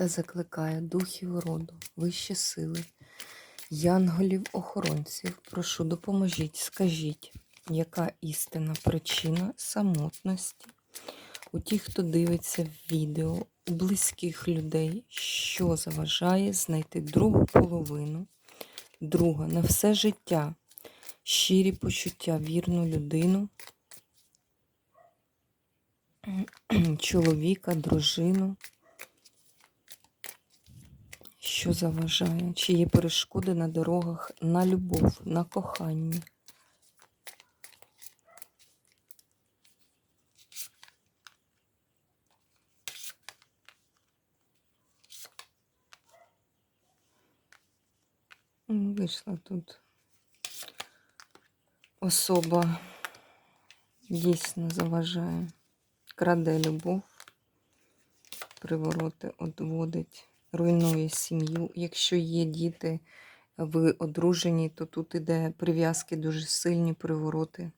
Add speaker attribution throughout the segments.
Speaker 1: Та закликає духів роду, вищі сили, янголів-охоронців. Прошу, допоможіть, скажіть, яка істинна причина самотності у тих, хто дивиться відео, у близьких людей, що заважає знайти другу половину, друга на все життя, щирі почуття, вірну людину, чоловіка, дружину. Що заважає? Чи є перешкоди на дорогах на любов, на кохання? Вийшла тут особа дійсно заважає, краде любов, привороти одводить руйнує сім'ю. Якщо є діти, ви одружені, то тут іде прив'язки дуже сильні привороти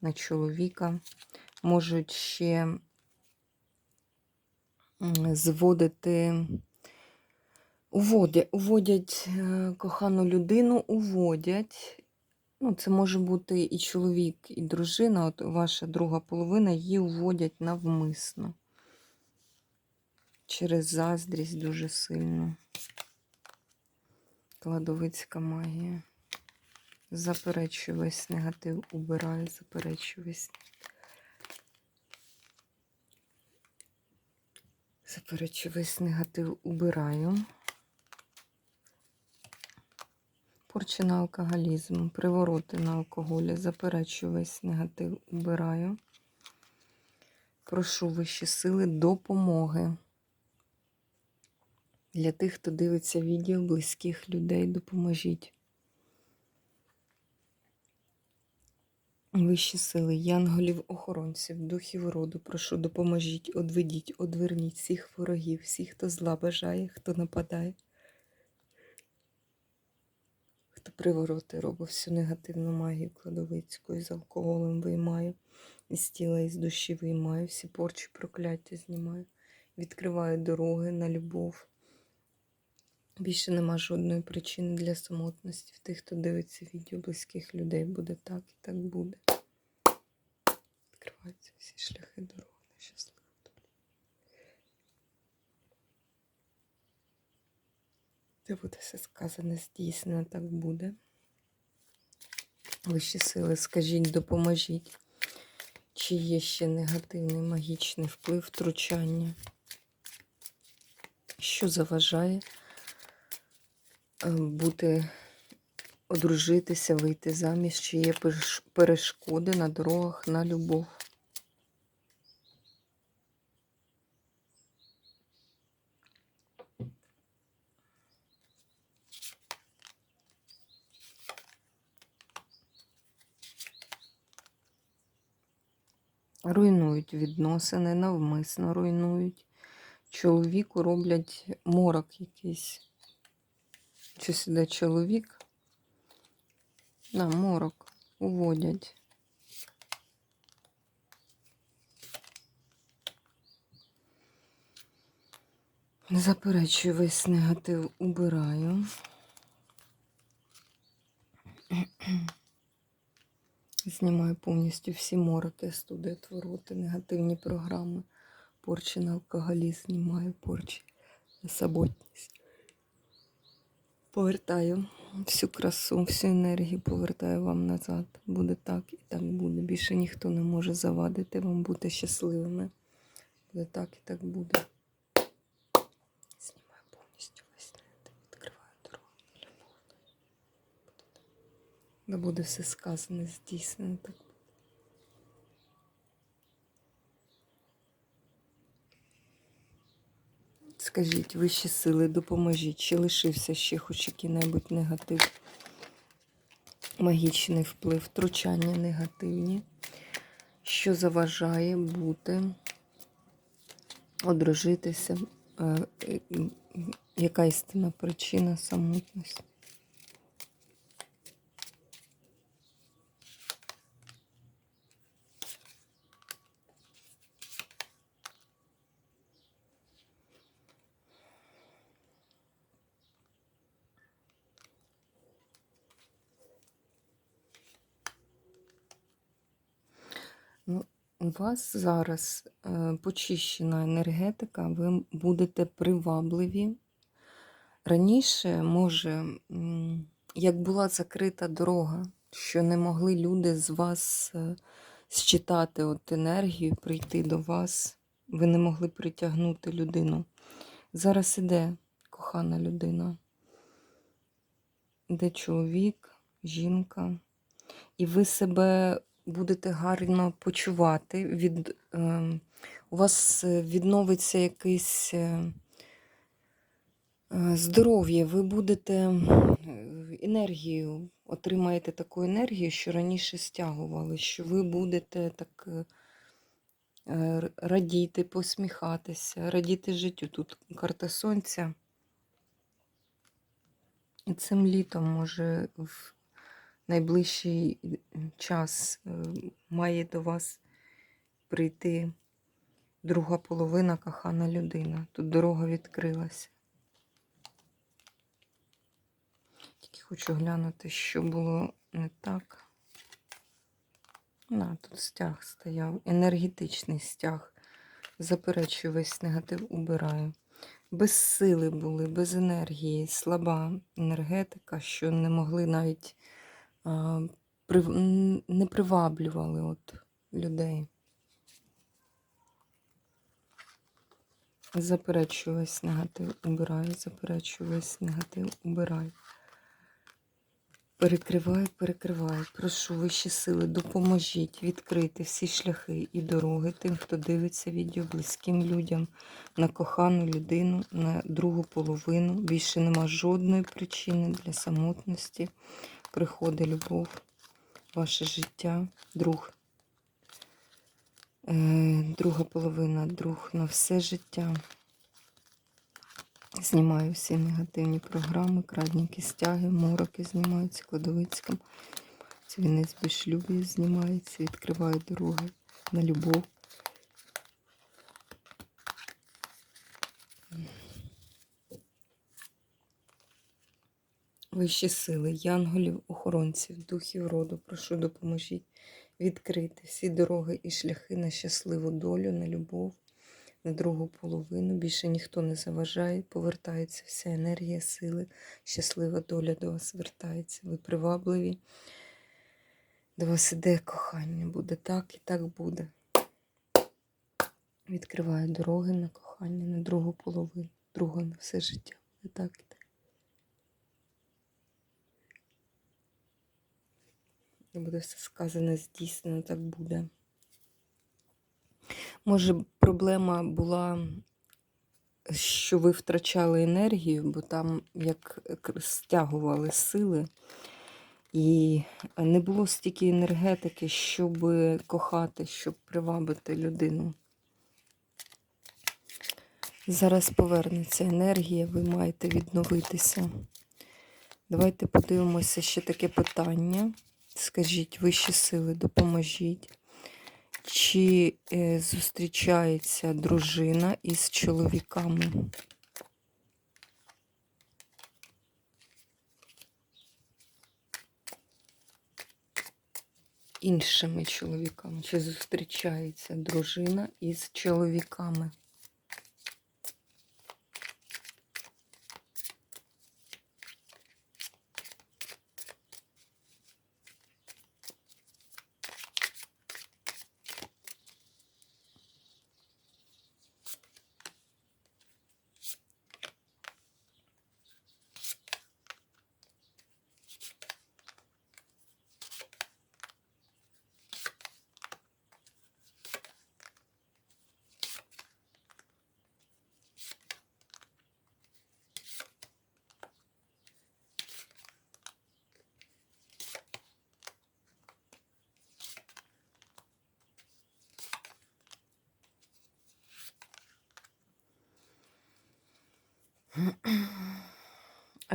Speaker 1: на чоловіка. Можуть ще зводити, уводять, уводять е, кохану людину, уводять. Ну, Це може бути і чоловік, і дружина, от ваша друга половина, її уводять навмисно через заздрість дуже сильно. Кладовицька магія. Заперечую весь негатив, убираю, заперечую весь. Заперечую весь негатив, убираю. Порчі на алкоголізм, привороти на алкоголі, заперечую весь негатив, убираю. Прошу вищі сили допомоги. Для тих, хто дивиться відео близьких людей, допоможіть. Вищі сили, янголів, охоронців, духів роду, прошу, допоможіть, одведіть, одверніть всіх ворогів, всіх, хто зла бажає, хто нападає, хто привороти робить всю негативну магію кладовицьку, і з алкоголем виймаю, із тіла, із душі виймаю, всі порчі прокляття знімаю, відкриваю дороги на любов. Більше нема жодної причини для самотності. В тих, хто дивиться відео близьких людей, буде так і так буде. Відкриваються всі шляхи дороги на щасливу долю. Де буде все сказане, здійснено, так буде. Вищі сили, скажіть, допоможіть. Чи є ще негативний магічний вплив втручання? Що заважає? Е, бути, одружитися, вийти заміж, чи є перешкоди на дорогах на любов. Руйнують відносини, навмисно руйнують. Чоловіку роблять морок якийсь. Чи сюди чоловік? На морок уводять. Заперечую весь негатив убираю. Знімаю повністю всі мороки, студи, твороти, негативні програми, порчі на алкоголізм, знімаю порчі на самотність. Повертаю всю красу, всю енергію повертаю вам назад. Буде так і так буде. Більше ніхто не може завадити вам бути щасливими. Буде так і так буде. Знімаю повністю весь net, відкриваю дорогу. Да буде все сказане, здійснено так. Скажіть, вищі сили, допоможіть, чи лишився ще хоч який-небудь негатив, магічний вплив, втручання негативні, що заважає бути, одружитися, е, яка істинна причина самотності? Ну, у вас зараз е, почищена енергетика, ви будете привабливі. Раніше, може, як була закрита дорога, що не могли люди з вас е, считати от енергію, прийти до вас, ви не могли притягнути людину. Зараз іде кохана людина, іде чоловік, жінка, і ви себе будете гарно почувати. Від, е, у вас е, відновиться якийсь е, е, здоров'я, ви будете е, енергію, отримаєте таку енергію, що раніше стягували, що ви будете так радіти, посміхатися, радіти життю. Тут карта сонця. І цим літом, може, в найближчий час е, має до вас прийти друга половина кохана людина. Тут дорога відкрилася. Тільки хочу глянути, що було не так. На, тут стяг стояв. Енергетичний стяг. Заперечую весь негатив, убираю. Без сили були, без енергії, слаба енергетика, що не могли навіть не приваблювали от людей. Заперечую весь негатив, убираю, заперечую весь негатив, убираю. Перекриваю, перекриваю. Прошу вищі сили, допоможіть відкрити всі шляхи і дороги тим, хто дивиться відео близьким людям на кохану людину, на другу половину. Більше нема жодної причини для самотності. Приходить любов, ваше життя, друг. Е, друга половина, друг на все життя. Знімаю всі негативні програми, крадніки стяги, мороки знімаються, кладовицьком. Цвінець безшлюбі знімається, відкриваю дороги на любов. Вищі сили, янголів, охоронців, духів роду, прошу допоможіть відкрити всі дороги і шляхи на щасливу долю, на любов, на другу половину. Більше ніхто не заважає, повертається вся енергія, сили, щаслива доля до вас вертається. Ви привабливі. До вас іде кохання. Буде так і так буде. Відкриваю дороги на кохання, на другу половину, другу на все життя. Буде так і буде все сказане, здійснено, так буде. Може, проблема була, що ви втрачали енергію, бо там як стягували сили, і не було стільки енергетики, щоб кохати, щоб привабити людину. Зараз повернеться енергія, ви маєте відновитися. Давайте подивимося ще таке питання. Скажіть, вищі сили, допоможіть. Чи е, зустрічається дружина із чоловіками? Іншими чоловіками. Чи зустрічається дружина із чоловіками?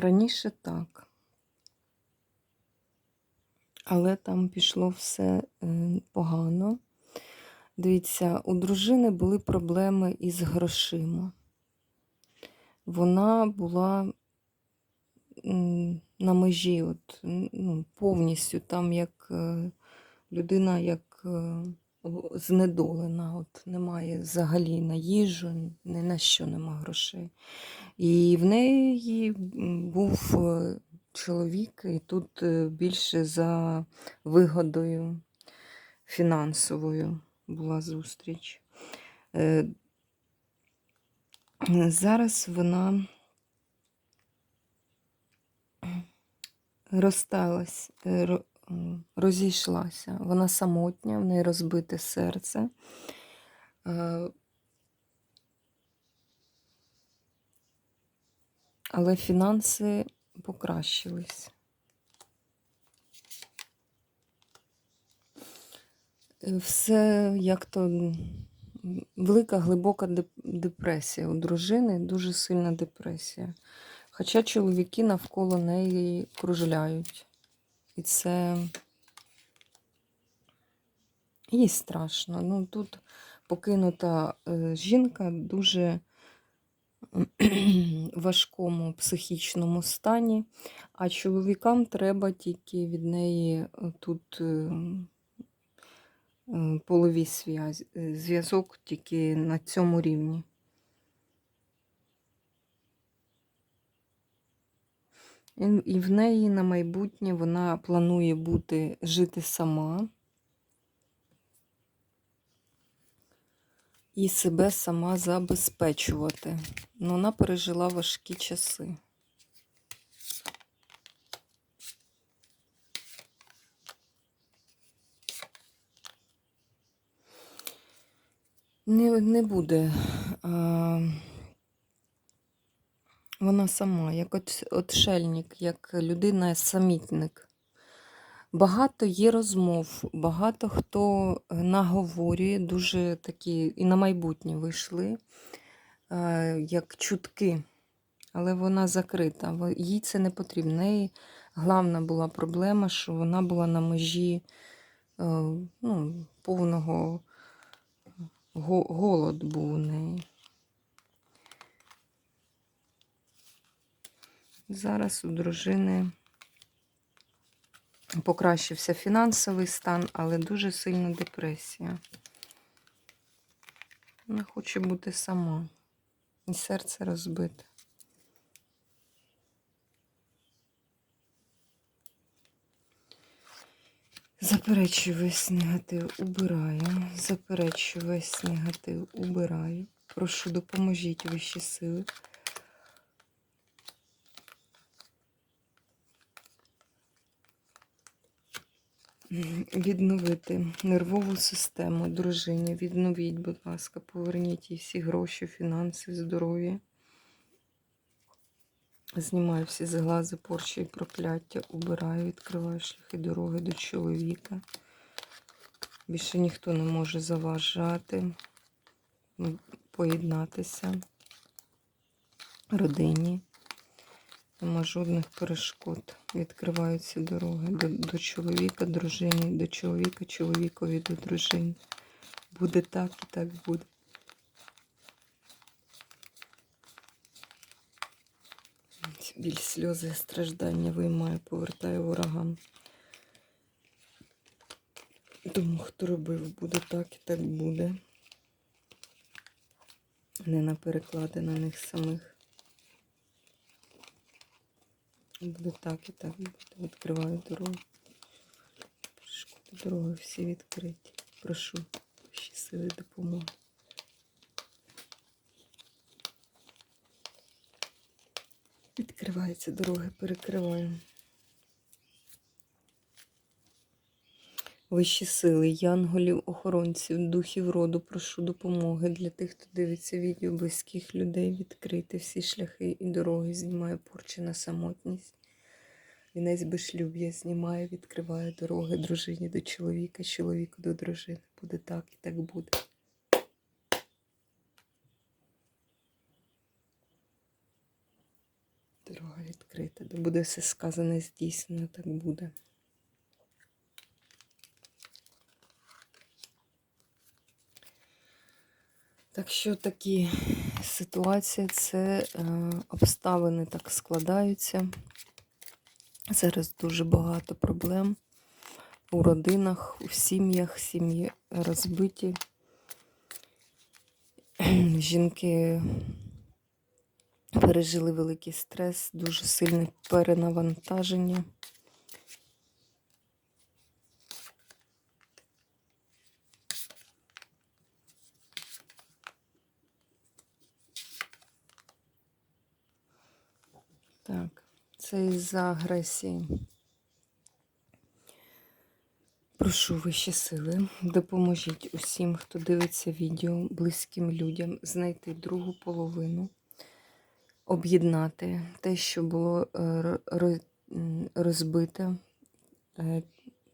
Speaker 1: Раніше так. Але там пішло все е, погано. Дивіться, у дружини були проблеми із грошима. Вона була на межі, от, ну, повністю там як е, людина, як е, знедолена. От, немає взагалі на їжу, ні на що нема грошей. І в неї був е, чоловік, і тут е, більше за вигодою фінансовою була зустріч. Е, Зараз вона розсталась, розійшлася. Вона самотня, в неї розбите серце. Е, Але фінанси покращились. Е, Все як то велика глибока депресія у дружини, дуже сильна депресія. Хоча чоловіки навколо неї кружляють. І це їй страшно. Ну, тут покинута е, жінка дуже важкому психічному стані, а чоловікам треба тільки від неї е, тут е, половий зв'язок тільки на цьому рівні. І, в неї на майбутнє вона планує бути жити сама і себе сама забезпечувати. Ну, вона пережила важкі часи. Не, не буде. А, вона сама, як отшельник, як людина-самітник. Багато є розмов, багато хто е, наговорює, дуже такі, і на майбутнє вийшли, е, як чутки, але вона закрита. Їй це не потрібно. В неї головна була проблема, що вона була на межі е, ну, повного го- голод був у неї. Зараз у дружини покращився фінансовий стан, але дуже сильна депресія. Вона хоче бути сама. І серце розбите. Заперечую весь негатив, убираю. Заперечую весь негатив, убираю. Прошу, допоможіть вищі сили. Відновити нервову систему дружині. Відновіть, будь ласка, поверніть їй всі гроші, фінанси, здоров'я. Знімаю всі зглази, порчі і прокляття, убираю, відкриваю шляхи дороги до чоловіка. Більше ніхто не може заважати, поєднатися родині. Нема жодних перешкод. Відкриваються дороги до, до чоловіка, дружині, до чоловіка, чоловікові, до дружини. Буде так і так буде. Біль, сльози, страждання виймаю, повертаю ворогам. Тому хто робив, буде так і так буде. Не на переклади на них самих. Буде так і так. Відкриваю дорогу. Дороги всі відкриті. Прошу ваші сили допомоги. Відкриваються дороги, перекриваю. Вищі сили, янголів, охоронців, духів роду, прошу допомоги для тих, хто дивиться відео близьких людей, відкрити всі шляхи і дороги, знімаю порчі на самотність. Вінець безшлюб'я знімаю, відкриваю дороги дружині до чоловіка, чоловіку до дружини. Буде так і так буде. Дорога відкрита. Де буде все сказане здійснено, так буде. Так що такі ситуації, це е, обставини так складаються. Зараз дуже багато проблем у родинах, у сім'ях, сім'ї розбиті. Жінки пережили великий стрес, дуже сильне перенавантаження. Так, це із-за агресії. Прошу вищі сили, допоможіть усім, хто дивиться відео, близьким людям знайти другу половину, об'єднати те, що було е, розбите, е,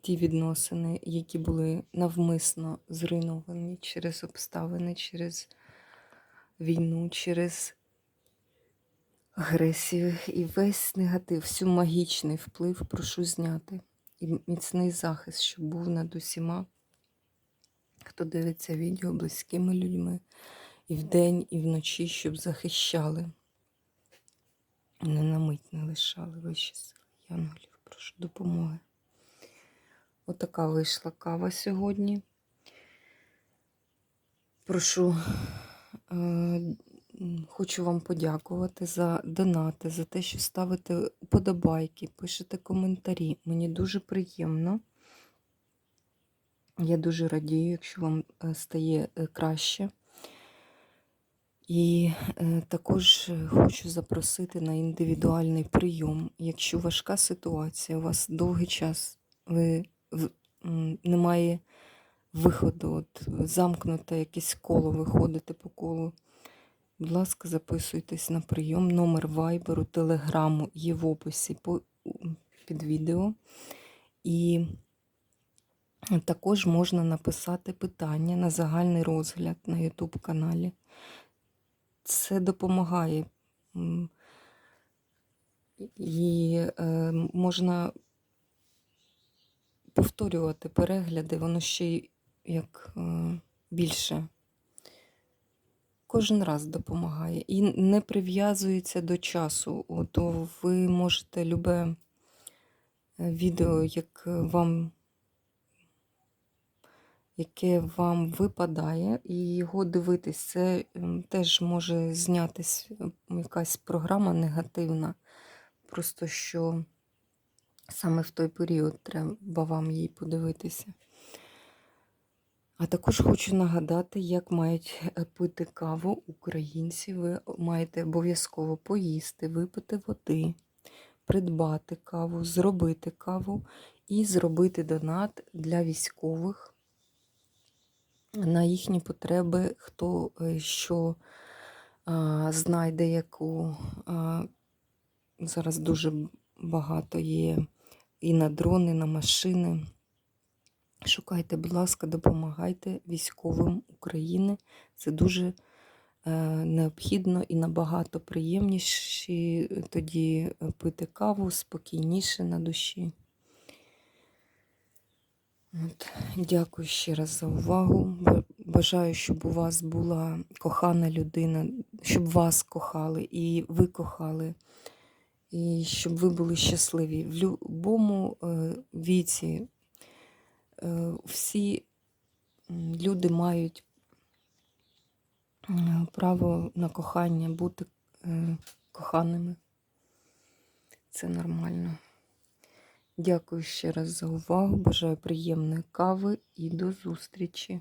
Speaker 1: ті відносини, які були навмисно зруйновані через обставини, через війну, через агресію і весь негатив, всю магічний вплив прошу зняти. І міцний захист, щоб був над усіма, хто дивиться відео близькими людьми і вдень, і вночі, щоб захищали. Не на мить не лишали вищі сили. Янголів, прошу допомоги. Отака вийшла кава сьогодні. Прошу, е, хочу вам подякувати за донати, за те, що ставите вподобайки, пишете коментарі. Мені дуже приємно. Я дуже радію, якщо вам е, стає е, краще. І е, також хочу запросити на індивідуальний прийом. Якщо важка ситуація, у вас довгий час ви немає виходу, от замкнуте якесь коло, ви ходите по колу. Будь ласка, записуйтесь на прийом. Номер вайберу, телеграму є в описі під відео. І також можна написати питання на загальний розгляд на YouTube каналі. Це допомагає. І е, можна повторювати перегляди, воно ще як е, більше кожен раз допомагає. І не прив'язується до часу. Ото ви можете любе е, відео, як вам, яке вам випадає, і його дивитись. Це ем, теж може знятись е, якась програма негативна. Просто що саме в той період треба вам їй подивитися. А також хочу нагадати, як мають е, пити каву українці. Ви маєте обов'язково поїсти, випити води, придбати каву, зробити каву і зробити донат для військових на їхні потреби, хто е, що знайде яку. Зараз дуже багато є і на дрони, і на машини. Шукайте, будь ласка, допомагайте військовим України. Це дуже е, необхідно і набагато приємніше тоді е, пити каву спокійніше на душі. От, дякую ще раз за увагу. Бажаю, щоб у вас була кохана людина, щоб вас кохали і ви кохали, і щоб ви були щасливі. В будь-якому е, віці е, всі люди мають е, право на кохання, бути е, коханими. Це нормально. Дякую ще раз за увагу. Бажаю приємної кави і до зустрічі.